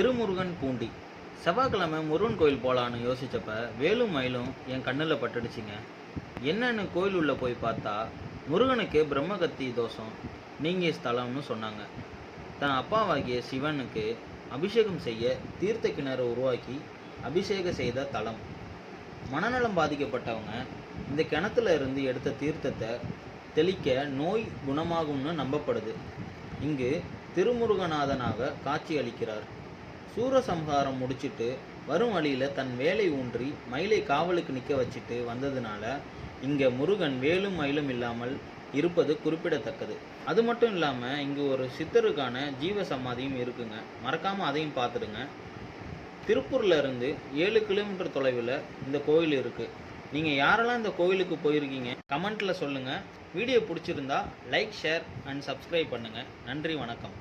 திருமுருகன் பூண்டி. செவ்வாய்க்கிழமை முருகன் கோயில் போகலான்னு யோசித்தப்ப வேலும் மயிலும் என் கண்ணில் பட்டுடுச்சிங்க. என்னென்னு கோயில் உள்ள போய் பார்த்தா முருகனுக்கு பிரம்மகத்தி தோஷம் நீங்கிய ஸ்தலம்னு சொன்னாங்க. தன் அப்பாவாகிய சிவனுக்கு அபிஷேகம் செய்ய தீர்த்த கிணறு உருவாக்கி அபிஷேகம் செய்த தலம். மனநலம் பாதிக்கப்பட்டவங்க இந்த கிணத்துல இருந்து எடுத்த தீர்த்தத்தை தெளிக்க நோய் குணமாகும்னு நம்பப்படுது. இங்கு திருமுருகநாதனாக காட்சி அளிக்கிறார். சூரசம்ஹாரம் முடிச்சிட்டு வரும் வழியில் தன் வேலை ஊன்றி மயிலை காவலுக்கு நிற்க வச்சுட்டு வந்ததுனால இங்கே முருகன் வேலும் மயிலும் இல்லாமல் இருப்பது குறிப்பிடத்தக்கது. அது மட்டும் இல்லாமல் இங்கே ஒரு சித்தருக்கான ஜீவ சமாதியும் இருக்குங்க. மறக்காமல் அதையும் பார்த்துடுங்க. திருப்பூரில் இருந்து ஏழு கிலோமீட்டர் தொலைவில் இந்த கோயில் இருக்குது நீங்கள் யாரெல்லாம் இந்த கோயிலுக்கு போயிருக்கீங்க கமெண்ட்டில் சொல்லுங்கள் வீடியோ பிடிச்சிருந்தா லைக் ஷேர் அண்ட் சப்ஸ்கிரைப் பண்ணுங்கள் நன்றி வணக்கம்.